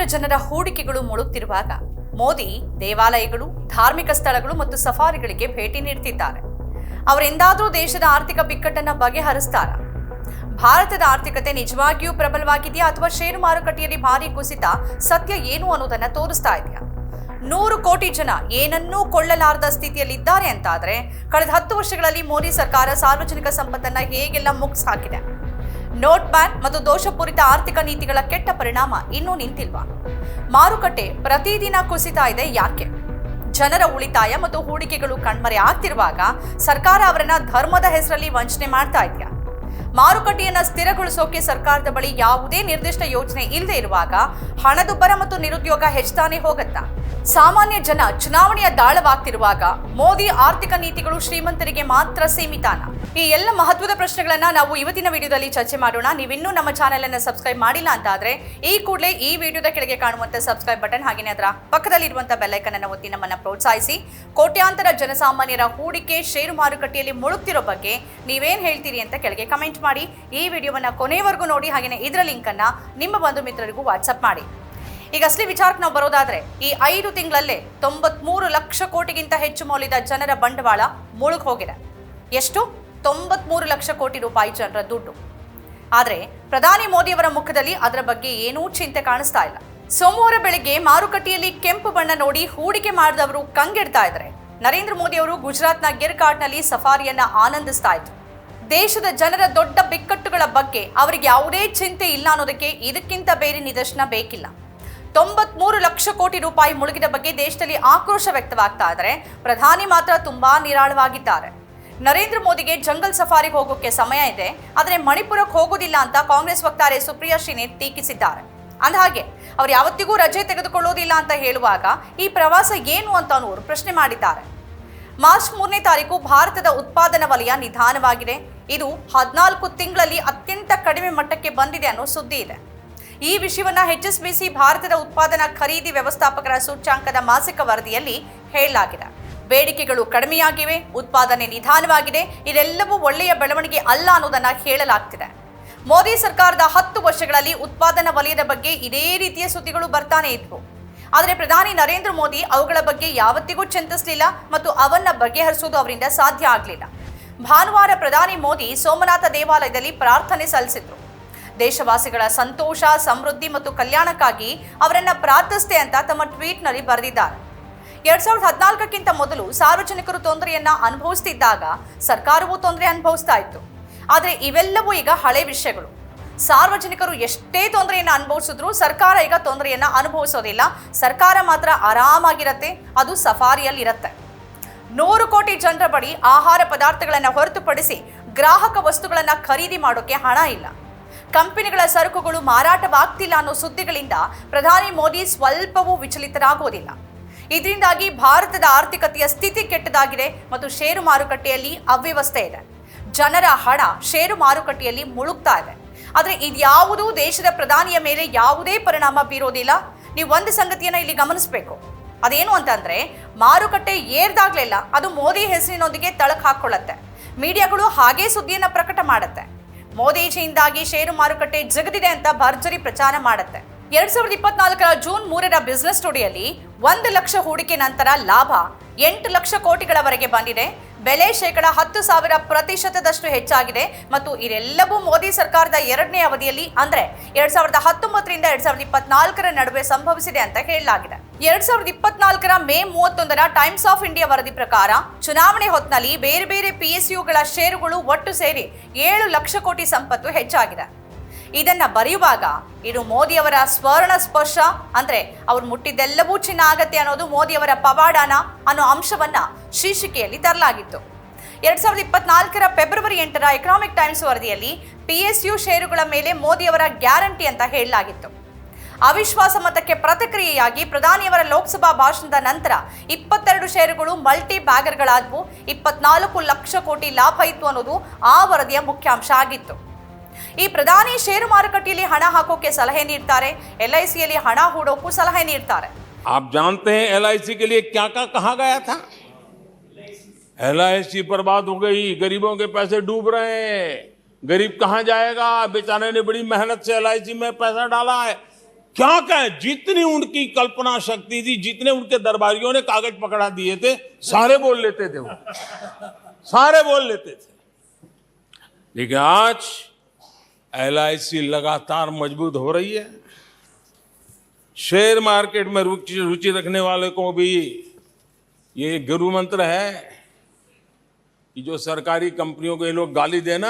ಕೋಟ್ಯಾಂತರ ಜನರ ಹೂಡಿಕೆಗಳು ಮುಳುಗ್ತಿರುವಾಗ ಮೋದಿ ದೇವಾಲಯಗಳು, ಧಾರ್ಮಿಕ ಸ್ಥಳಗಳು ಮತ್ತು ಸಫಾರಿಗಳಿಗೆ ಭೇಟಿ ನೀಡ್ತಿದ್ದಾರೆ ಅವರೆಂದಾದರೂ ದೇಶದ ಆರ್ಥಿಕ ಬಿಕ್ಕಟ್ಟನ್ನ ಬಗೆಹರಿಸ್ತಾರ? ಭಾರತದ ಆರ್ಥಿಕತೆ ನಿಜವಾಗಿಯೂ ಪ್ರಬಲವಾಗಿದೆಯಾ ಅಥವಾ ಷೇರು ಮಾರುಕಟ್ಟೆಯಲ್ಲಿ ಭಾರಿ ಕುಸಿತ ಸತ್ಯ ಏನು ಅನ್ನೋದನ್ನ ತೋರಿಸ್ತಾ ಇದೆಯಾ? ನೂರು ಕೋಟಿ ಜನ ಏನನ್ನೂ ಕೊಳ್ಳಲಾರದ ಸ್ಥಿತಿಯಲ್ಲಿದ್ದಾರೆ ಅಂತಾದ್ರೆ, ಕಳೆದ ಹತ್ತು ವರ್ಷಗಳಲ್ಲಿ ಮೋದಿ ಸರ್ಕಾರ ಸಾರ್ವಜನಿಕ ಸಂಪತ್ತನ್ನ ಹೇಗೆಲ್ಲ ಮುಗ್ಸ್ ಹಾಕಿದೆ? ನೋಟ್ ಬ್ಯಾನ್ ಮತ್ತು ದೋಷಪೂರಿತ ಆರ್ಥಿಕ ನೀತಿಗಳ ಕೆಟ್ಟ ಪರಿಣಾಮ ಇನ್ನೂ ನಿಂತಿಲ್ವಾ? ಮಾರುಕಟ್ಟೆ ಪ್ರತಿದಿನ ಕುಸಿತಾ ಇದೆ ಯಾಕೆ? ಜನರ ಉಳಿತಾಯ ಮತ್ತು ಹೂಡಿಕೆಗಳು ಕಣ್ಮರೆ ಆಗ್ತಿರುವಾಗ ಸರ್ಕಾರ ಅವರನ್ನ ಧರ್ಮದ ಹೆಸರಲ್ಲಿ ವಂಚನೆ ಮಾಡ್ತಾ ಇದೆಯಾ? ಮಾರುಕಟ್ಟೆಯನ್ನ ಸ್ಥಿರಗೊಳಿಸೋಕೆ ಸರ್ಕಾರದ ಬಳಿ ಯಾವುದೇ ನಿರ್ದಿಷ್ಟ ಯೋಜನೆ ಇಲ್ಲದೆ ಇರುವಾಗ ಹಣದುಬ್ಬರ ಮತ್ತು ನಿರುದ್ಯೋಗ ಹೆಚ್ಚುತ್ತಾನೆ ಹೋಗುತ್ತಾ? ಸಾಮಾನ್ಯ ಜನ ಚುನಾವಣೆಯ ದಾಳವಾಗ್ತಿರುವಾಗ ಮೋದಿ ಆರ್ಥಿಕ ನೀತಿಗಳು ಶ್ರೀಮಂತರಿಗೆ ಮಾತ್ರ ಸೀಮಿತಾನ? ಈ ಎಲ್ಲ ಮಹತ್ವದ ಪ್ರಶ್ನೆಗಳನ್ನ ನಾವು ಇವತ್ತಿನ ವಿಡಿಯೋದಲ್ಲಿ ಚರ್ಚೆ ಮಾಡೋಣ. ನೀವಿನ್ನೂ ನಮ್ಮ ಚಾನೆಲ್ ಅನ್ನು ಸಬ್ಸ್ಕ್ರೈಬ್ ಮಾಡಿಲ್ಲ ಅಂತ ಆದ್ರೆ ಈ ಕೂಡಲೇ ಈ ವಿಡಿಯೋದ ಕೆಳಗೆ ಕಾಣುವಂತ ಸಬ್ಸ್ಕ್ರೈಬ್ ಬಟನ್ ಹಾಗೆಯೇ ಅದರ ಪಕ್ಕದಲ್ಲಿರುವಂತಹ ಬೆಲ್ಲೈಕನ್ ಅನ್ನು ಒತ್ತಿ ನಮ್ಮನ್ನ ಪ್ರೋತ್ಸಾಹಿಸಿ. ಕೋಟ್ಯಾಂತರ ಜನಸಾಮಾನ್ಯರ ಹೂಡಿಕೆ, ಷೇರು ಮಾರುಕಟ್ಟೆಯಲ್ಲಿ ಮುಳುಗ್ತಿರೋ ಬಗ್ಗೆ ನೀವೇನ್ ಹೇಳ್ತೀರಿ ಅಂತ ಕೆಳಗೆ ಕಮೆಂಟ್ ಮಾಡಿ ಈ ವಿಡಿಯೋವನ್ನ ಕೊನೆವರೆಗೂ ನೋಡಿ ಹಾಗೆಯೇ ಇದರ ಲಿಂಕ್ ಅನ್ನ ನಿಮ್ಮ ಬಂಧು ಮಿತ್ರರಿಗೂ ವಾಟ್ಸಪ್ ಮಾಡಿ. ಈಗ ಅಸಲಿ ವಿಚಾರಕ್ಕೆ ನಾವು ಬರೋದಾದ್ರೆ, ಈ ಐದು ತಿಂಗಳಲ್ಲೇ ತೊಂಬತ್ಮೂರು ಲಕ್ಷ ಕೋಟಿಗಿಂತ ಹೆಚ್ಚು ಮೌಲ್ಯದ ಜನರ ಬಂಡವಾಳ ಮುಳುಗ್ ಹೋಗಿದೆ. ಎಷ್ಟು? ತೊಂಬತ್ಮೂರು ಲಕ್ಷ ಕೋಟಿ ರೂಪಾಯಿ ಜನರ ದುಡ್ಡು. ಆದರೆ, ಪ್ರಧಾನಿ ಮೋದಿಯವರ ಮುಖದಲ್ಲಿ ಅದರ ಬಗ್ಗೆ ಏನೂ ಚಿಂತೆ ಕಾಣಿಸ್ತಾ ಇಲ್ಲ. ಸೋಮವಾರ ಬೆಳಗ್ಗೆ ಮಾರುಕಟ್ಟೆಯಲ್ಲಿ ಕೆಂಪು ಬಣ್ಣ ನೋಡಿ ಹೂಡಿಕೆ ಮಾಡಿದವರು ಕಂಗೆಡ್ತಾ ಇದ್ದಾರೆ. ನರೇಂದ್ರ ಮೋದಿ ಅವರು ಗುಜರಾತ್ನ ಗಿರ್ಕಾಟ್ನಲ್ಲಿ ಸಫಾರಿಯನ್ನ ಆನಂದಿಸ್ತಾ ಇದ್ರು. ದೇಶದ ಜನರ ದೊಡ್ಡ ಬಿಕ್ಕಟ್ಟುಗಳ ಬಗ್ಗೆ ಅವರಿಗೆ ಯಾವುದೇ ಚಿಂತೆ ಇಲ್ಲ ಅನ್ನೋದಕ್ಕೆ ಇದಕ್ಕಿಂತ ಬೇರೆ ನಿದರ್ಶನ ಬೇಕಿಲ್ಲ. ತೊಂಬತ್ಮೂರು ಲಕ್ಷ ಕೋಟಿ ರೂಪಾಯಿ ಮುಳುಗಿದ ಬಗ್ಗೆ ದೇಶದಲ್ಲಿ ಆಕ್ರೋಶ ವ್ಯಕ್ತವಾಗ್ತಾ ಇದ್ದಾರೆ ಪ್ರಧಾನಿ ಮಾತ್ರ ತುಂಬಾ ನಿರಾಳವಾಗಿದ್ದಾರೆ. ನರೇಂದ್ರ ಮೋದಿಗೆ ಜಂಗಲ್ ಸಫಾರಿಗೆ ಹೋಗೋಕೆ ಸಮಯ ಇದೆ, ಆದರೆ ಮಣಿಪುರಕ್ಕೆ ಹೋಗೋದಿಲ್ಲ ಅಂತ ಕಾಂಗ್ರೆಸ್ ವಕ್ತಾರೆ ಸುಪ್ರಿಯಾ ಶ್ರೀನೆ ಟೀಕಿಸಿದ್ದಾರೆ. ಅಂದಹಾಗೆ, ಅವ್ರು ಯಾವತ್ತಿಗೂ ರಜೆ ತೆಗೆದುಕೊಳ್ಳೋದಿಲ್ಲ ಅಂತ ಹೇಳುವಾಗ ಈ ಪ್ರವಾಸ ಏನು ಅಂತ ಅವರು ಪ್ರಶ್ನೆ ಮಾಡಿದ್ದಾರೆ. ಮಾರ್ಚ್ ಮೂರನೇ ತಾರೀಕು ಭಾರತದ ಉತ್ಪಾದನಾ ವಲಯ ನಿಧಾನವಾಗಿದೆ. ಇದು ಹದಿನಾಲ್ಕು ತಿಂಗಳಲ್ಲಿ ಅತ್ಯಂತ ಕಡಿಮೆ ಮಟ್ಟಕ್ಕೆ ಬಂದಿದೆ ಅನ್ನೋ ಸುದ್ದಿ ಇದೆ. ಈ ವಿಷಯವನ್ನು ಹೆಚ್ಎಸ್ಬಿಸಿ ಭಾರತದ ಉತ್ಪಾದನಾ ಖರೀದಿ ವ್ಯವಸ್ಥಾಪಕರ ಸೂಚ್ಯಾಂಕದ ಮಾಸಿಕ ವರದಿಯಲ್ಲಿ ಹೇಳಲಾಗಿದೆ. ಬೇಡಿಕೆಗಳು ಕಡಿಮೆಯಾಗಿವೆ, ಉತ್ಪಾದನೆ ನಿಧಾನವಾಗಿದೆ, ಇದೆಲ್ಲವೂ ಒಳ್ಳೆಯ ಬೆಳವಣಿಗೆ ಅಲ್ಲ ಅನ್ನೋದನ್ನ ಹೇಳಲಾಗ್ತಿದೆ. ಮೋದಿ ಸರ್ಕಾರದ ಹತ್ತು ವರ್ಷಗಳಲ್ಲಿ ಉತ್ಪಾದನಾ ವಲಯದ ಬಗ್ಗೆ ಇದೇ ರೀತಿಯ ಸುದ್ದಿಗಳು ಬರ್ತಾನೆ ಇದ್ವು. ಆದರೆ ಪ್ರಧಾನಿ ನರೇಂದ್ರ ಮೋದಿ ಅವುಗಳ ಬಗ್ಗೆ ಯಾವತ್ತಿಗೂ ಚಿಂತಿಸಲಿಲ್ಲ ಮತ್ತು ಅವನ್ನ ಬಗೆಹರಿಸುವುದು ಅವರಿಂದ ಸಾಧ್ಯ ಆಗಲಿಲ್ಲ. ಭಾನುವಾರ ಪ್ರಧಾನಿ ಮೋದಿ ಸೋಮನಾಥ ದೇವಾಲಯದಲ್ಲಿ ಪ್ರಾರ್ಥನೆ ಸಲ್ಲಿಸಿದ್ರು. ದೇಶವಾಸಿಗಳ ಸಂತೋಷ, ಸಮೃದ್ಧಿ ಮತ್ತು ಕಲ್ಯಾಣಕ್ಕಾಗಿ ಅವರನ್ನ ಪ್ರಾರ್ಥಿಸಿದೆ ಅಂತ ತಮ್ಮ ಟ್ವೀಟ್ನಲ್ಲಿ ಬರೆದಿದ್ದಾರೆ. ಎರಡ್ ಸಾವಿರದ ಹದಿನಾಲ್ಕಕ್ಕಿಂತ ಮೊದಲು ಸಾರ್ವಜನಿಕರು ತೊಂದರೆಯನ್ನ ಅನುಭವಿಸ್ತಿದ್ದಾಗ ಸರ್ಕಾರವೂ ತೊಂದರೆ ಅನುಭವಿಸ್ತಾ ಇತ್ತು. ಆದರೆ ಇವೆಲ್ಲವೂ ಈಗ ಹಳೆ ವಿಷಯಗಳು. ಸಾರ್ವಜನಿಕರು ಎಷ್ಟೇ ತೊಂದರೆಯನ್ನು ಅನುಭವಿಸಿದ್ರು ಸರ್ಕಾರ ಈಗ ತೊಂದರೆಯನ್ನು ಅನುಭವಿಸೋದಿಲ್ಲ. ಸರ್ಕಾರ ಮಾತ್ರ ಆರಾಮಾಗಿರತ್ತೆ, ಅದು ಸಫಾರಿಯಲ್ಲಿರತ್ತೆ. ನೂರು ಕೋಟಿ ಜನರ ಬಳಿ ಆಹಾರ ಪದಾರ್ಥಗಳನ್ನು ಹೊರತುಪಡಿಸಿ ಗ್ರಾಹಕ ವಸ್ತುಗಳನ್ನು ಖರೀದಿ ಮಾಡೋಕ್ಕೆ ಹಣ ಇಲ್ಲ. ಕಂಪನಿಗಳ ಸರಕುಗಳು ಮಾರಾಟವಾಗ್ತಿಲ್ಲ ಅನ್ನೋ ಸುದ್ದಿಗಳಿಂದ ಪ್ರಧಾನಿ ಮೋದಿ ಸ್ವಲ್ಪವೂ ವಿಚಲಿತರಾಗೋದಿಲ್ಲ. ಇದರಿಂದಾಗಿ ಭಾರತದ ಆರ್ಥಿಕತೆಯ ಸ್ಥಿತಿ ಕೆಟ್ಟದಾಗಿದೆ ಮತ್ತು ಷೇರು ಮಾರುಕಟ್ಟೆಯಲ್ಲಿ ಅವ್ಯವಸ್ಥೆ ಇದೆ. ಜನರ ಹಣ ಷೇರು ಮಾರುಕಟ್ಟೆಯಲ್ಲಿ ಮುಳುಗ್ತಾ ಇದೆ. ಆದರೆ ಇದ್ಯಾವುದೂ ದೇಶದ ಪ್ರಧಾನಿಯ ಮೇಲೆ ಯಾವುದೇ ಪರಿಣಾಮ ಬೀರೋದಿಲ್ಲ. ನೀವು ಒಂದು ಸಂಗತಿಯನ್ನು ಇಲ್ಲಿ ಗಮನಿಸಬೇಕು. ಅದೇನು ಅಂತಂದ್ರೆ ಮಾರುಕಟ್ಟೆ ಏರ್ದಾಗ್ಲಿಲ್ಲ ಅದು ಮೋದಿ ಹೆಸರಿನೊಂದಿಗೆ ತಳಕ್ ಹಾಕ್ಕೊಳ್ಳುತ್ತೆ ಮೀಡಿಯಾಗಳು ಹಾಗೇ ಸುದ್ದಿಯನ್ನು ಪ್ರಕಟ ಮಾಡುತ್ತೆ. ಮೋದಿಜಿಯಿಂದಾಗಿ ಷೇರು ಮಾರುಕಟ್ಟೆ ಜಗದಿದೆ ಅಂತ ಭರ್ಜರಿ ಪ್ರಚಾರ ಮಾಡುತ್ತೆ. ಎರಡ್ ಸಾವಿರದ ಇಪ್ಪತ್ನಾಲ್ಕರ ಜೂನ್ ಮೂರರ ಬಿಸ್ನೆಸ್ ಸ್ಟುಡಿಯಲ್ಲಿ ಒಂದು ಲಕ್ಷ ಹೂಡಿಕೆ ನಂತರ ಲಾಭ ಎಂಟು ಲಕ್ಷ ಕೋಟಿಗಳವರೆಗೆ ಬಂದಿದೆ. ಬೆಲೆ ಶೇಕಡ ಹತ್ತು ಸಾವಿರ ಪ್ರತಿಶತದಷ್ಟು ಹೆಚ್ಚಾಗಿದೆ ಮತ್ತು ಇದೆಲ್ಲವೂ ಮೋದಿ ಸರ್ಕಾರದ ಎರಡನೇ ಅವಧಿಯಲ್ಲಿ ಅಂದ್ರೆ ಎರಡ್ ಸಾವಿರದ ಹತ್ತೊಂಬತ್ತರಿಂದ ಎರಡ್ ಸಾವಿರದ ಇಪ್ಪತ್ನಾಲ್ಕರ ನಡುವೆ ಸಂಭವಿಸಿದೆ ಅಂತ ಹೇಳಲಾಗಿದೆ. ಎರಡ್ ಸಾವಿರದ ಇಪ್ಪತ್ನಾಲ್ಕರ ಮೇ ಮೂವತ್ತೊಂದರ ಟೈಮ್ಸ್ ಆಫ್ ಇಂಡಿಯಾ ವರದಿ ಪ್ರಕಾರ ಚುನಾವಣೆ ಹೊತ್ತಿನಲ್ಲಿ ಬೇರೆ ಬೇರೆ ಪಿಎಸ್ಯುಗಳ ಷೇರುಗಳು ಒಟ್ಟು ಸೇರಿ ಏಳು ಲಕ್ಷ ಕೋಟಿ ಸಂಪತ್ತು ಹೆಚ್ಚಾಗಿದೆ. ಇದನ್ನ ಬರೆಯುವಾಗ ಇದು ಮೋದಿಯವರ ಸ್ವರ್ಣ ಸ್ಪರ್ಶ, ಅಂದ್ರೆ ಅವ್ರು ಮುಟ್ಟಿದ್ದೆಲ್ಲವೂ ಚಿನ್ನ ಆಗತ್ತೆ ಅನ್ನೋದು ಮೋದಿಯವರ ಪವಾಡಾನ ಅನ್ನೋ ಅಂಶವನ್ನ ಶೀರ್ಷಿಕೆಯಲ್ಲಿ ತರಲಾಗಿತ್ತು. ಎರಡ್ ಸಾವಿರದ ಇಪ್ಪತ್ನಾಲ್ಕರ ಫೆಬ್ರವರಿ ಎಂಟರ ಎಕನಾಮಿಕ್ ಟೈಮ್ಸ್ ವರದಿಯಲ್ಲಿ ಪಿ ಎಸ್ ಯು ಷೇರುಗಳ ಮೇಲೆ ಮೋದಿಯವರ ಗ್ಯಾರಂಟಿ ಅಂತ ಹೇಳಲಾಗಿತ್ತು. ಅವಿಶ್ವಾಸ ಮತಕ್ಕೆ ಪ್ರತಿಕ್ರಿಯೆಯಾಗಿ ಪ್ರಧಾನಿಯವರ ಲೋಕಸಭಾ ಭಾಷಣದ ನಂತರ ಇಪ್ಪತ್ತೆರಡು ಷೇರುಗಳು ಮಲ್ಟಿ ಬ್ಯಾಗರ್ಗಳಾದವು ಇಪ್ಪತ್ನಾಲ್ಕು ಲಕ್ಷ ಕೋಟಿ ಲಾಭ ಇತ್ತು ಅನ್ನೋದು ಆ ವರದಿಯ ಮುಖ್ಯಾಂಶ ಆಗಿತ್ತು. ಈ ಪ್ರಧಾನಿ ಷೇರು ಮಾರುಕಟ್ಟೆಯಲ್ಲಿ ಹಣ ಹಾಕೋಕೆ ಸಲಹೆ ನೀಡ್ತಾರೆ ಎಲ್ಐಸಿಯಲ್ಲಿ ಹಣ ಹೂಡೋಕ್ಕೂ ಸಲಹೆ ನೀಡ್ತಾರೆ आप जानते हैं एल के लिए क्या क्या कहा गया था एल बर्बाद हो गई गरीबों के पैसे डूब रहे हैं गरीब कहाँ जाएगा बेचारे ने बड़ी मेहनत से एल में पैसा डाला है क्या क्या जितनी उनकी कल्पना शक्ति थी जितने उनके दरबारियों ने कागज पकड़ा दिए थे सारे बोल लेते थे वो सारे बोल लेते थे लेकिन आज एल लगातार मजबूत हो रही है शेयर मार्केट में रुचि रुचि रखने वाले को भी ये गुरु मंत्र है कि जो सरकारी कंपनियों को ये लोग गाली देना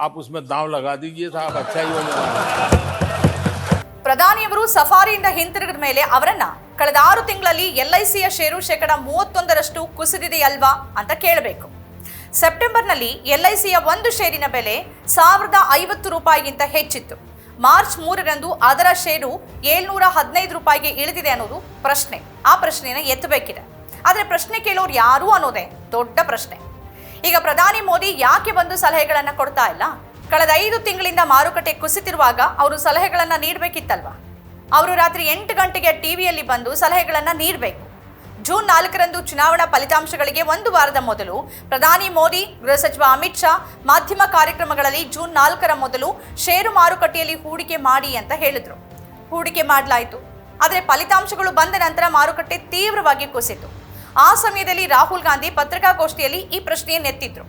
आप उसमें दाव लगा दीजिए साहब अच्छा ही होने वाला है ಪ್ರಧಾನಿಯವರು ಸಫಾರಿಯಿಂದ ಹಿಂತಿರುಗಿದ ಮೇಲೆ ಅವರನ್ನ ಕಳೆದ ಆರು ತಿಂಗಳಲ್ಲಿ ಎಲ್ಐಸಿಯ ಷೇರು ಶೇಕಡ ಮೂವತ್ತೊಂದರಷ್ಟು ಕುಸಿದಿದೆಯಲ್ವಾ ಅಂತ ಕೇಳಬೇಕು ಸೆಪ್ಟೆಂಬರ್ನಲ್ಲಿ ಎಲ್ಐಸಿಯ ಒಂದು ಷೇರಿನ ಬೆಲೆ ಸಾವಿರದ ಐವತ್ತು ರೂಪಾಯಿಗಿಂತ ಹೆಚ್ಚಿತ್ತು. ಮಾರ್ಚ್ ಮೂರರಂದು ಅದರ ಷೇರು ಏಳ್ನೂರ ಹದಿನೈದು ರೂಪಾಯಿಗೆ ಇಳಿದಿದೆ ಅನ್ನೋದು ಪ್ರಶ್ನೆ. ಆ ಪ್ರಶ್ನೆಯನ್ನು ಎತ್ತಬೇಕಿದೆ. ಆದರೆ ಪ್ರಶ್ನೆ ಕೇಳೋರು ಯಾರು ಅನ್ನೋದೇ ದೊಡ್ಡ ಪ್ರಶ್ನೆ. ಈಗ ಪ್ರಧಾನಿ ಮೋದಿ ಯಾಕೆ ಬಂದು ಸಲಹೆಗಳನ್ನು ಕೊಡ್ತಾ ಇಲ್ಲ? ಕಳೆದ ಐದು ತಿಂಗಳಿಂದ ಮಾರುಕಟ್ಟೆ ಕುಸಿತಿರುವಾಗ ಅವರು ಸಲಹೆಗಳನ್ನು ನೀಡಬೇಕಿತ್ತಲ್ವಾ? ಅವರು ರಾತ್ರಿ ಎಂಟು ಗಂಟೆಗೆ ಟಿವಿಯಲ್ಲಿ ಬಂದು ಸಲಹೆಗಳನ್ನು ನೀಡಬೇಕು. ಜೂನ್ ನಾಲ್ಕರಂದು ಚುನಾವಣಾ ಫಲಿತಾಂಶಗಳಿಗೆ ಒಂದು ವಾರದ ಮೊದಲು ಪ್ರಧಾನಿ ಮೋದಿ, ಗೃಹ ಸಚಿವ ಅಮಿತ್ ಶಾ ಮಾಧ್ಯಮ ಕಾರ್ಯಕ್ರಮಗಳಲ್ಲಿ ಜೂನ್ ನಾಲ್ಕರ ಮೊದಲು ಷೇರು ಮಾರುಕಟ್ಟೆಯಲ್ಲಿ ಹೂಡಿಕೆ ಮಾಡಿ ಅಂತ ಹೇಳಿದ್ರು. ಹೂಡಿಕೆ ಮಾಡಲಾಯಿತು. ಆದರೆ ಫಲಿತಾಂಶಗಳು ಬಂದ ನಂತರ ಮಾರುಕಟ್ಟೆ ತೀವ್ರವಾಗಿ ಕುಸಿತು. ಆ ಸಮಯದಲ್ಲಿ ರಾಹುಲ್ ಗಾಂಧಿ ಪತ್ರಿಕಾಗೋಷ್ಠಿಯಲ್ಲಿ ಈ ಪ್ರಶ್ನೆಯನ್ನೆತ್ತಿದ್ರು.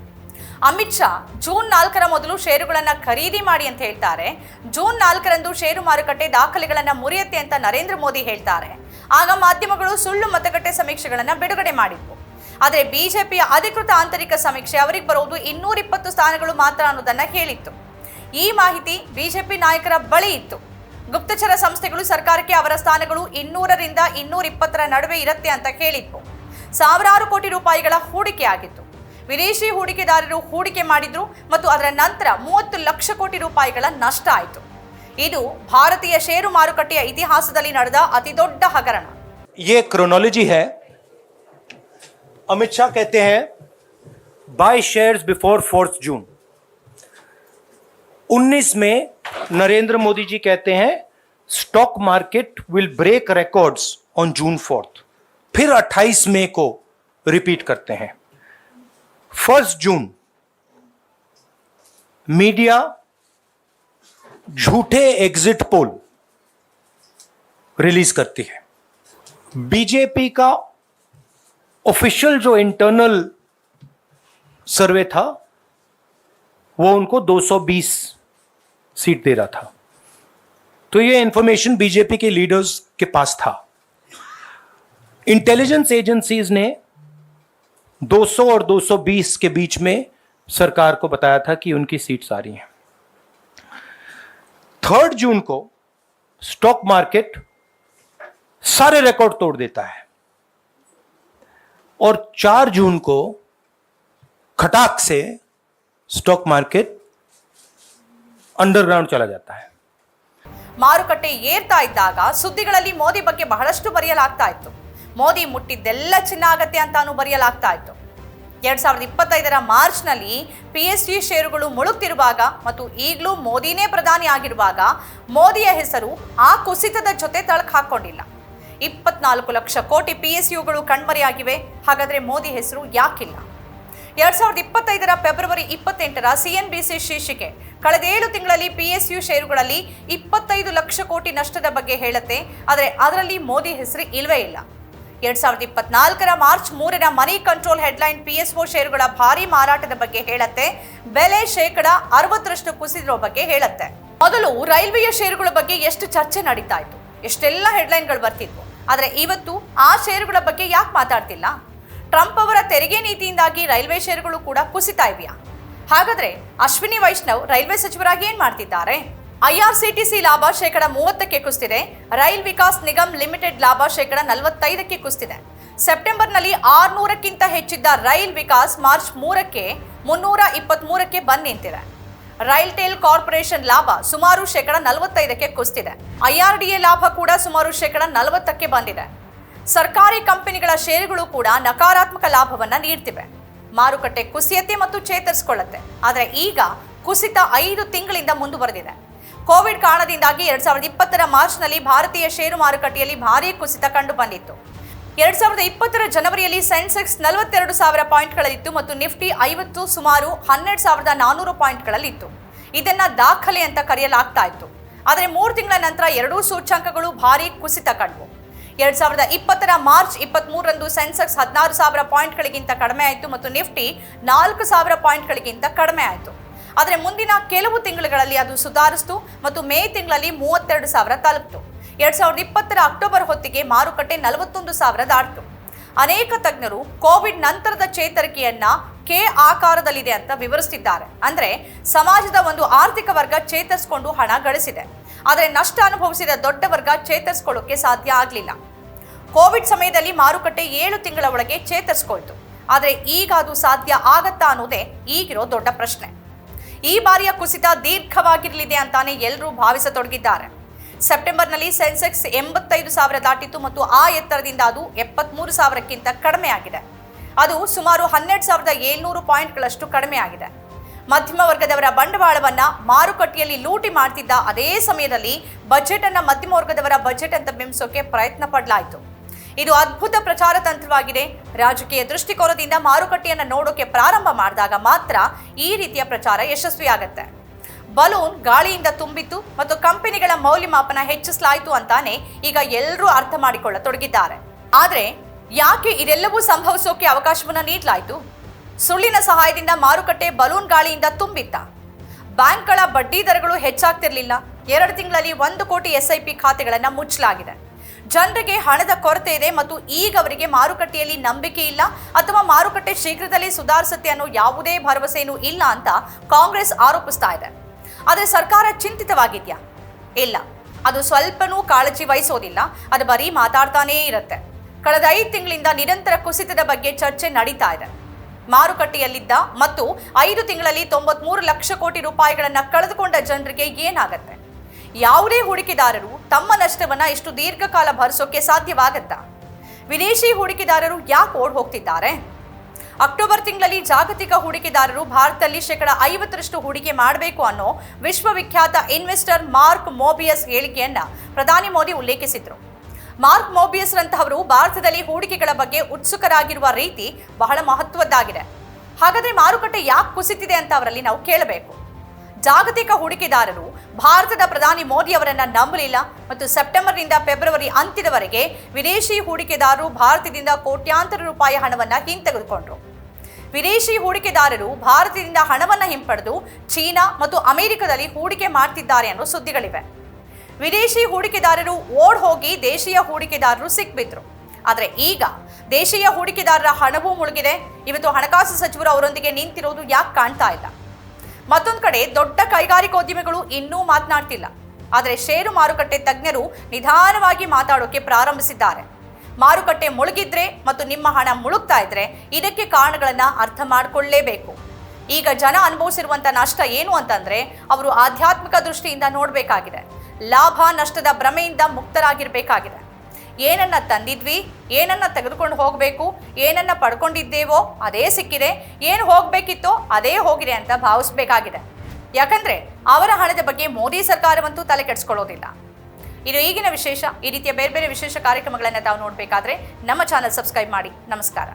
ಅಮಿತ್ ಶಾ ಜೂನ್ ನಾಲ್ಕರ ಮೊದಲು ಷೇರುಗಳನ್ನು ಖರೀದಿ ಮಾಡಿ ಅಂತ ಹೇಳ್ತಾರೆ. ಜೂನ್ ನಾಲ್ಕರಂದು ಷೇರು ಮಾರುಕಟ್ಟೆ ದಾಖಲೆಗಳನ್ನು ಮುರಿಯುತ್ತೆ ಅಂತ ನರೇಂದ್ರ ಮೋದಿ ಹೇಳ್ತಾರೆ. ಆಗ ಮಾಧ್ಯಮಗಳು ಸುಳ್ಳು ಮತಗಟ್ಟೆ ಸಮೀಕ್ಷೆಗಳನ್ನು ಬಿಡುಗಡೆ ಮಾಡಿದ್ವು. ಆದರೆ ಬಿಜೆಪಿಯ ಅಧಿಕೃತ ಆಂತರಿಕ ಸಮೀಕ್ಷೆ ಅವರಿಗೆ ಬರುವುದು ಇನ್ನೂರಿಪ್ಪತ್ತು ಸ್ಥಾನಗಳು ಮಾತ್ರ ಅನ್ನೋದನ್ನು ಹೇಳಿತ್ತು. ಈ ಮಾಹಿತಿ ಬಿಜೆಪಿ ನಾಯಕರ ಬಳಿ ಇತ್ತು. ಗುಪ್ತಚರ ಸಂಸ್ಥೆಗಳು ಸರ್ಕಾರಕ್ಕೆ ಅವರ ಸ್ಥಾನಗಳು ಇನ್ನೂರರಿಂದ ಇನ್ನೂರ ಇಪ್ಪತ್ತರ ನಡುವೆ ಇರುತ್ತೆ ಅಂತ ಹೇಳಿತ್ತು. ಸಾವಿರಾರು ಕೋಟಿ ರೂಪಾಯಿಗಳ ಹೂಡಿಕೆ ಆಗಿತ್ತು ವಿದೇಶಿ ಹೂಡಿಕೆದಾರರು ಹೂಡಿಕೆ ಮಾಡಿದ್ರು ಮತ್ತು ಅದರ ನಂತರ ಮೂವತ್ತು ಲಕ್ಷ ಕೋಟಿ ರೂಪಾಯಿಗಳ ನಷ್ಟ ಆಯಿತು ಇದು ಭಾರತೀಯ ಷೇರು ಮಾರುಕಟ್ಟೆಯ ಇತಿಹಾಸದಲ್ಲಿ ನಡೆದ ಅತಿದೊಡ್ಡ ಹಗರಣ ये क्रोनोलॉजी है अमित शाह कहते हैं buy shares before fourth June 19 में नरेंद्र मोदी जी कहते हैं stock market will break records on June fourth फिर 28 मई को रिपीट करते हैं फ़र्स्ट जून, मीडिया झूठे एग्जिट पोल रिलीज़ करती है। बीजेपी का ऑफिशियल जो इंटरनल सर्वे था, वो उनको 220 सीट दे रहा था। तो ये इंफॉर्मेशन बीजेपी के लीडर्स के पास था। इंटेलिजेंस एजेंसीज ने 200 और 220 के बीच में सरकार को बताया था कि उनकी सीट्स आ रही हैं थर्ड जून को स्टॉक मार्केट सारे रिकॉर्ड तोड़ देता है और चार जून को खटाक से स्टॉक मार्केट अंडरग्राउंड चला जाता है ಮಾರುಕಟ್ಟೆ ಏರ್ತಾ ಇದ್ದಾಗ ಸುದ್ದಿಗಳಲ್ಲಿ ಮೋದಿ ಬಗ್ಗೆ ಬಹಳಷ್ಟು ಬರೆಯಲಾಗ್ತಾ ಇತ್ತು ಮೋದಿ ಮುಟ್ಟಿದ್ದೆಲ್ಲ ಚಿನ್ನ ಆಗತ್ತೆ ಅಂತಾನು ಬರೆಯಲಾಗ್ತಾ ಇತ್ತು. ಎರಡ್ ಸಾವಿರದ ಇಪ್ಪತ್ತೈದರ ಮಾರ್ಚ್ನಲ್ಲಿ ಪಿ ಎಸ್ ಜಿ ಷೇರುಗಳು ಮುಳುಗ್ತಿರುವಾಗ ಮತ್ತು ಈಗಲೂ ಮೋದಿನೇ ಪ್ರಧಾನಿ ಆಗಿರುವಾಗ ಮೋದಿಯ ಹೆಸರು ಆ ಕುಸಿತದ ಜೊತೆ ತಳಕು ಹಾಕೊಂಡಿಲ್ಲ. ಇಪ್ಪತ್ನಾಲ್ಕು ಲಕ್ಷ ಕೋಟಿ ಪಿ ಎಸ್ ಯುಗಳು ಕಣ್ಮರೆಯಾಗಿವೆ, ಹಾಗಾದ್ರೆ ಮೋದಿ ಹೆಸರು ಯಾಕಿಲ್ಲ? ಎರಡ್ ಸಾವಿರದ ಇಪ್ಪತ್ತೈದರ ಫೆಬ್ರವರಿ ಇಪ್ಪತ್ತೆಂಟರ ಸಿ ಎನ್ ಬಿ ಸಿ ಶೀರ್ಷಿಕೆ, ಕಳೆದ ಏಳು ತಿಂಗಳಲ್ಲಿ ಯು ಷೇರುಗಳಲ್ಲಿ ಇಪ್ಪತ್ತೈದು ಲಕ್ಷ ಕೋಟಿ ನಷ್ಟದ ಬಗ್ಗೆ ಹೇಳುತ್ತೆ, ಆದರೆ ಅದರಲ್ಲಿ ಮೋದಿ ಹೆಸರು ಇಲ್ವೇ ಇಲ್ಲ. ಎರಡ್ ಸಾವಿರದ ಇಪ್ಪತ್ನಾಲ್ಕರ ಮಾರ್ಚ್ ಮೂರರ ಮನಿ ಕಂಟ್ರೋಲ್ ಹೆಡ್ಲೈನ್ ಪಿಎಸ್ಒ ಷೇರುಗಳ ಭಾರಿ ಮಾರಾಟದ ಬಗ್ಗೆ ಹೇಳತ್ತೆ. ಬೆಲೆ ಶೇಕಡ ಅರವತ್ತರಷ್ಟು ಕುಸಿದಿರೋ ಬಗ್ಗೆ ಹೇಳತ್ತೆ. ಮೊದಲು ರೈಲ್ವೆಯ ಷೇರುಗಳ ಬಗ್ಗೆ ಎಷ್ಟು ಚರ್ಚೆ ನಡೀತಾ ಇತ್ತು? ಎಷ್ಟೆಲ್ಲ ಹೆಡ್ಲೈನ್ಗಳು ಬರ್ತಿದ್ವು? ಆದರೆ ಇವತ್ತು ಆ ಷೇರುಗಳ ಬಗ್ಗೆ ಯಾಕೆ ಮಾತಾಡ್ತಿಲ್ಲ? ಟ್ರಂಪ್ ಅವರ ತೆರಿಗೆ ನೀತಿಯಿಂದಾಗಿ ರೈಲ್ವೆ ಷೇರುಗಳು ಕೂಡ ಕುಸಿತಾ ಇವೆಯಾ? ಹಾಗಾದರೆ ಅಶ್ವಿನಿ ವೈಷ್ಣವ್ ರೈಲ್ವೆ ಸಚಿವರಾಗಿ ಏನು ಮಾಡ್ತಿದ್ದಾರೆ? ಐಆರ್ಸಿಟಿಸಿ ಲಾಭ ಶೇಕಡ ಮೂವತ್ತಕ್ಕೆ ಕುಸಿದಿದೆ. ರೈಲ್ ವಿಕಾಸ್ ನಿಗಮ್ ಲಿಮಿಟೆಡ್ ಲಾಭ ಶೇಕಡ ನಲವತ್ತೈದಕ್ಕೆ ಕುಸಿದಿದೆ. ಸೆಪ್ಟೆಂಬರ್ನಲ್ಲಿ ಆರುನೂರಕ್ಕಿಂತ ಹೆಚ್ಚಿದ್ದ ರೈಲ್ ವಿಕಾಸ್ ಮಾರ್ಚ್ ಮೂರಕ್ಕೆ ಮುನ್ನೂರ ಇಪ್ಪತ್ಮೂರಕ್ಕೆ ಬಂದ್ ನಿಂತಿದೆ. ರೈಲ್ ಟೇಲ್ ಕಾರ್ಪೊರೇಷನ್ ಲಾಭ ಸುಮಾರು ಶೇಕಡ ನಲವತ್ತೈದಕ್ಕೆ ಕುಸಿದಿದೆ. ಐಆರ್ಡಿಎ ಲಾಭ ಕೂಡ ಸುಮಾರು ಶೇಕಡ ನಲವತ್ತಕ್ಕೆ ಬಂದಿದೆ. ಸರ್ಕಾರಿ ಕಂಪನಿಗಳ ಷೇರುಗಳು ಕೂಡ ನಕಾರಾತ್ಮಕ ಲಾಭವನ್ನು ನೀಡ್ತಿವೆ. ಮಾರುಕಟ್ಟೆ ಕುಸಿಯತ್ತೆ ಮತ್ತು ಚೇತರಿಸಿಕೊಳ್ಳುತ್ತೆ. ಆದರೆ ಈಗ ಕುಸಿತ ಐದು ತಿಂಗಳಿಂದ ಮುಂದುವರೆದಿದೆ. ಕೋವಿಡ್ ಕಾರಣದಿಂದಾಗಿ ಎರಡ್ ಸಾವಿರದ ಇಪ್ಪತ್ತರ ಮಾರ್ಚ್ನಲ್ಲಿ ಭಾರತೀಯ ಷೇರು ಮಾರುಕಟ್ಟೆಯಲ್ಲಿ ಭಾರೀ ಕುಸಿತ ಕಂಡು ಬಂದಿತ್ತು. ಎರಡ್ ಸಾವಿರದ ಇಪ್ಪತ್ತರ ಜನವರಿಯಲ್ಲಿ ಸೆನ್ಸೆಕ್ಸ್ ನಲವತ್ತೆರಡು ಸಾವಿರ ಪಾಯಿಂಟ್ಗಳಲ್ಲಿತ್ತು ಮತ್ತು ನಿಫ್ಟಿ ಐವತ್ತು ಸುಮಾರು ಹನ್ನೆರಡು ಸಾವಿರದ ನಾನೂರು ಪಾಯಿಂಟ್ಗಳಲ್ಲಿತ್ತು. ಇದನ್ನ ದಾಖಲೆ ಅಂತ ಕರೆಯಲಾಗ್ತಾ ಇತ್ತು. ಆದರೆ ಮೂರು ತಿಂಗಳ ನಂತರ ಎರಡೂ ಸೂಚ್ಯಂಕಗಳು ಭಾರಿ ಕುಸಿತ ಕಂಡವು ಎರಡ್ ಸಾವಿರದ ಇಪ್ಪತ್ತರ ಮಾರ್ಚ್ ಇಪ್ಪತ್ತ್ ಮೂರರಂದು ಸೆನ್ಸೆಕ್ಸ್ ಹದಿನಾರು ಸಾವಿರ ಪಾಯಿಂಟ್ಗಳಿಗಿಂತ ಕಡಿಮೆ ಆಯಿತು ಮತ್ತು ನಿಫ್ಟಿ ನಾಲ್ಕು ಸಾವಿರ ಪಾಯಿಂಟ್ಗಳಿಗಿಂತ ಕಡಿಮೆ ಆಯಿತು. ಆದರೆ ಮುಂದಿನ ಕೆಲವು ತಿಂಗಳುಗಳಲ್ಲಿ ಅದು ಸುಧಾರಿಸಿತು ಮತ್ತು ಮೇ ತಿಂಗಳಲ್ಲಿ ಮೂವತ್ತೆರಡು ಸಾವಿರ ತಲುಪಿತು. ಎರಡ್ ಸಾವಿರದ ಇಪ್ಪತ್ತರ ಅಕ್ಟೋಬರ್ ಹೊತ್ತಿಗೆ ಮಾರುಕಟ್ಟೆ ನಲವತ್ತೊಂದು ಸಾವಿರ ದಾಟಿತು ಅನೇಕ ತಜ್ಞರು ಕೋವಿಡ್ ನಂತರದ ಚೇತರಿಕೆಯನ್ನ ಕೆ ಆಕಾರದಲ್ಲಿದೆ ಅಂತ ವಿವರಿಸುತ್ತಿದ್ದಾರೆ. ಅಂದ್ರೆ ಸಮಾಜದ ಒಂದು ಆರ್ಥಿಕ ವರ್ಗ ಚೇತರಿಸಿಕೊಂಡು ಹಣ ಗಳಿಸಿದೆ. ಆದರೆ ನಷ್ಟ ಅನುಭವಿಸಿದ ದೊಡ್ಡ ವರ್ಗ ಚೇತರಿಸಿಕೊಳ್ಳೋಕೆ ಸಾಧ್ಯ ಆಗಲಿಲ್ಲ. ಕೋವಿಡ್ ಸಮಯದಲ್ಲಿ ಮಾರುಕಟ್ಟೆ ಏಳು ತಿಂಗಳ ಒಳಗೆ ಚೇತರಿಸಿಕೊಳ್ತು. ಆದರೆ ಈಗ ಅದು ಸಾಧ್ಯ ಆಗತ್ತಾ ಅನ್ನೋದೇ ಈಗಿರೋ ದೊಡ್ಡ ಪ್ರಶ್ನೆ. ಈ ಬಾರಿಯ ಕುಸಿತ ದೀರ್ಘವಾಗಿರಲಿದೆ ಅಂತಾನೆ ಎಲ್ಲರೂ ಭಾವಿಸತೊಡಗಿದ್ದಾರೆ. ಸೆಪ್ಟೆಂಬರ್ನಲ್ಲಿ ಸೆನ್ಸೆಕ್ಸ್ ಎಂಬತ್ತೈದು ಸಾವಿರ ದಾಟಿತ್ತು ಮತ್ತು ಆ ಎತ್ತರದಿಂದ ಅದು ಎಪ್ಪತ್ಮೂರು ಸಾವಿರಕ್ಕಿಂತ ಕಡಿಮೆ ಆಗಿದೆ ಅದು ಸುಮಾರು ಹನ್ನೆರಡು ಸಾವಿರದ ಏಳ್ನೂರು ಪಾಯಿಂಟ್ಗಳಷ್ಟು ಕಡಿಮೆ ಆಗಿದೆ ಮಧ್ಯಮ ವರ್ಗದವರ ಬಂಡವಾಳವನ್ನು ಮಾರುಕಟ್ಟೆಯಲ್ಲಿ ಲೂಟಿ ಮಾಡ್ತಿದ್ದ ಅದೇ ಸಮಯದಲ್ಲಿ ಬಜೆಟ್ ಅನ್ನು ಮಧ್ಯಮ ವರ್ಗದವರ ಬಜೆಟ್ ಅಂತ ಬಿಂಬಿಸೋಕೆ ಪ್ರಯತ್ನ ಪಡಲಾಯಿತು. ಇದು ಅದ್ಭುತ ಪ್ರಚಾರ ತಂತ್ರವಾಗಿದೆ. ರಾಜಕೀಯ ದೃಷ್ಟಿಕೋನದಿಂದ ಮಾರುಕಟ್ಟೆಯನ್ನು ನೋಡೋಕೆ ಪ್ರಾರಂಭ ಮಾಡಿದಾಗ ಮಾತ್ರ ಈ ರೀತಿಯ ಪ್ರಚಾರ ಯಶಸ್ವಿಯಾಗತ್ತೆ. ಬಲೂನ್ ಗಾಳಿಯಿಂದ ತುಂಬಿತ್ತು ಮತ್ತು ಕಂಪನಿಗಳ ಮೌಲ್ಯಮಾಪನ ಹೆಚ್ಚಿಸಲಾಯಿತು ಅಂತಾನೆ ಈಗ ಎಲ್ಲರೂ ಅರ್ಥ ಮಾಡಿಕೊಳ್ಳತೊಡಗಿದ್ದಾರೆ. ಆದರೆ ಯಾಕೆ ಇದೆಲ್ಲವೂ ಸಂಭವಿಸೋಕೆ ಅವಕಾಶವನ್ನು ನೀಡಲಾಯಿತು? ಸುಳ್ಳಿನ ಸಹಾಯದಿಂದ ಮಾರುಕಟ್ಟೆ ಬಲೂನ್ ಗಾಳಿಯಿಂದ ತುಂಬಿತ್ತ. ಬ್ಯಾಂಕ್ಗಳ ಬಡ್ಡಿ ದರಗಳು ಹೆಚ್ಚಾಗ್ತಿರ್ಲಿಲ್ಲ. ಎರಡು ತಿಂಗಳಲ್ಲಿ ಒಂದು ಕೋಟಿ ಎಸ್ ಖಾತೆಗಳನ್ನು ಮುಚ್ಚಲಾಗಿದೆ. ಜನರಿಗೆ ಹಣದ ಕೊರತೆ ಇದೆ ಮತ್ತು ಈಗ ಅವರಿಗೆ ಮಾರುಕಟ್ಟೆಯಲ್ಲಿ ನಂಬಿಕೆ ಇಲ್ಲ ಅಥವಾ ಮಾರುಕಟ್ಟೆ ಶೀಘ್ರದಲ್ಲಿ ಸುಧಾರಿಸುತ್ತೆ ಅನ್ನೋ ಯಾವುದೇ ಭರವಸೆಯೂ ಇಲ್ಲ ಅಂತ ಕಾಂಗ್ರೆಸ್ ಆರೋಪಿಸ್ತಾ ಇದೆ. ಆದರೆ ಸರ್ಕಾರ ಚಿಂತಿತವಾಗಿದೆಯಾ? ಇಲ್ಲ. ಅದು ಸ್ವಲ್ಪನೂ ಕಾಳಜಿ ವಹಿಸೋದಿಲ್ಲ. ಅದು ಬರೀ ಮಾತಾಡ್ತಾನೇ ಇರುತ್ತೆ. ಕಳೆದ ಐದು ತಿಂಗಳಿಂದ ನಿರಂತರ ಕುಸಿತದ ಬಗ್ಗೆ ಚರ್ಚೆ ನಡೀತಾ ಇದೆ. ಮಾರುಕಟ್ಟೆಯಲ್ಲಿದ್ದ ಮತ್ತು ಐದು ತಿಂಗಳಲ್ಲಿ ತೊಂಬತ್ಮೂರು ಲಕ್ಷ ಕೋಟಿ ರೂಪಾಯಿಗಳನ್ನು ಕಳೆದುಕೊಂಡ ಜನರಿಗೆ ಏನಾಗತ್ತೆ? ಯಾವುದೇ ಹೂಡಿಕೆದಾರರು ತಮ್ಮ ನಷ್ಟವನ್ನ ಇಷ್ಟು ದೀರ್ಘಕಾಲ ಭರಿಸೋಕೆ ಸಾಧ್ಯವಾಗತ್ತಾ? ವಿದೇಶಿ ಹೂಡಿಕೆದಾರರು ಯಾಕೆ ಓಡ್ ಹೋಗ್ತಿದ್ದಾರೆ? ಅಕ್ಟೋಬರ್ ತಿಂಗಳಲ್ಲಿ ಜಾಗತಿಕ ಹೂಡಿಕೆದಾರರು ಭಾರತದಲ್ಲಿ ಶೇಕಡ ಐವತ್ತರಷ್ಟು ಹೂಡಿಕೆ ಮಾಡಬೇಕು ಅನ್ನೋ ವಿಶ್ವವಿಖ್ಯಾತ ಇನ್ವೆಸ್ಟರ್ ಮಾರ್ಕ್ ಮೋಬಿಯಸ್ ಹೇಳಿಕೆಯನ್ನ ಪ್ರಧಾನಿ ಮೋದಿ ಉಲ್ಲೇಖಿಸಿದ್ರು. ಮಾರ್ಕ್ ಮೋಬಿಯಸ್ ರಂತಹವರು ಭಾರತದಲ್ಲಿ ಹೂಡಿಕೆಗಳ ಬಗ್ಗೆ ಉತ್ಸುಕರಾಗಿರುವ ರೀತಿ ಬಹಳ ಮಹತ್ವದ್ದಾಗಿದೆ. ಹಾಗಾದ್ರೆ ಮಾರುಕಟ್ಟೆ ಯಾಕೆ ಕುಸಿತಿದೆ ಅಂತ ಅವರಲ್ಲಿ ನಾವು ಕೇಳಬೇಕು. ಜಾಗತಿಕ ಹೂಡಿಕೆದಾರರು ಭಾರತದ ಪ್ರಧಾನಿ ಮೋದಿ ಅವರನ್ನು ನಂಬಲಿಲ್ಲ ಮತ್ತು ಸೆಪ್ಟೆಂಬರ್ನಿಂದ ಫೆಬ್ರವರಿ ಅಂತ್ಯದವರೆಗೆ ವಿದೇಶಿ ಹೂಡಿಕೆದಾರರು ಭಾರತದಿಂದ ಕೋಟ್ಯಾಂತರ ರೂಪಾಯಿ ಹಣವನ್ನು ಹಿಂತೆಗೆದುಕೊಂಡರು. ವಿದೇಶಿ ಹೂಡಿಕೆದಾರರು ಭಾರತದಿಂದ ಹಣವನ್ನು ಹಿಂಪಡೆದು ಚೀನಾ ಮತ್ತು ಅಮೆರಿಕದಲ್ಲಿ ಹೂಡಿಕೆ ಮಾಡ್ತಿದ್ದಾರೆ ಅನ್ನೋ ಸುದ್ದಿಗಳಿವೆ. ವಿದೇಶಿ ಹೂಡಿಕೆದಾರರು ಓಡ್ ಹೋಗಿ ದೇಶೀಯ ಹೂಡಿಕೆದಾರರು ಸಿಕ್ಬಿದ್ರು. ಆದರೆ ಈಗ ದೇಶೀಯ ಹೂಡಿಕೆದಾರರ ಹಣವೂ ಮುಳುಗಿದೆ. ಇವತ್ತು ಹಣಕಾಸು ಸಚಿವರು ಅವರೊಂದಿಗೆ ನಿಂತಿರೋದು ಯಾಕೆ ಕಾಣ್ತಾ ಇಲ್ಲ? ಮತ್ತೊಂದು ಕಡೆ ದೊಡ್ಡ ಕೈಗಾರಿಕೋದ್ಯಮಿಗಳು ಇನ್ನೂ ಮಾತನಾಡ್ತಿಲ್ಲ. ಆದರೆ ಷೇರು ಮಾರುಕಟ್ಟೆ ತಜ್ಞರು ನಿಧಾನವಾಗಿ ಮಾತಾಡೋಕೆ ಪ್ರಾರಂಭಿಸಿದ್ದಾರೆ. ಮಾರುಕಟ್ಟೆ ಮುಳುಗಿದ್ರೆ ಮತ್ತು ನಿಮ್ಮ ಹಣ ಮುಳುಗ್ತಾ ಇದ್ರೆ ಇದಕ್ಕೆ ಕಾರಣಗಳನ್ನು ಅರ್ಥ ಮಾಡಿಕೊಳ್ಳಲೇಬೇಕು ಈಗ ಜನ ಅನುಭವಿಸಿರುವಂಥ ನಷ್ಟ ಏನು ಅಂತಂದ್ರೆ ಅವರು ಆಧ್ಯಾತ್ಮಿಕ ದೃಷ್ಟಿಯಿಂದ ನೋಡಬೇಕಾಗಿದೆ. ಲಾಭ ನಷ್ಟದ ಭ್ರಮೆಯಿಂದ ಮುಕ್ತರಾಗಿರ್ಬೇಕಾಗಿದೆ. ಏನನ್ನ ತಂದಿದ್ವಿ, ಏನನ್ನ ತೆಗೆದುಕೊಂಡು ಹೋಗಬೇಕು, ಏನನ್ನ ಪಡ್ಕೊಂಡಿದ್ದೇವೋ ಅದೇ ಸಿಕ್ಕಿದೆ, ಏನು ಹೋಗಬೇಕಿತ್ತೋ ಅದೇ ಹೋಗಿದೆ ಅಂತ ಭಾವಿಸ್ಬೇಕಾಗಿದೆ. ಯಾಕಂದ್ರೆ ಅವರ ಹಣದ ಬಗ್ಗೆ ಮೋದಿ ಸರ್ಕಾರವಂತೂ ತಲೆ ಕೆಡಿಸ್ಕೊಳ್ಳೋದಿಲ್ಲ. ಇದು ಈಗಿನ ವಿಶೇಷ, ಈ ರೀತಿಯ ಬೇರೆ ಬೇರೆ ವಿಶೇಷ ಕಾರ್ಯಕ್ರಮಗಳನ್ನು ತಾವು ನೋಡಬೇಕಾದ್ರೆ ನಮ್ಮ ಚಾನಲ್ ಸಬ್ಸ್ಕ್ರೈಬ್ ಮಾಡಿ. ನಮಸ್ಕಾರ.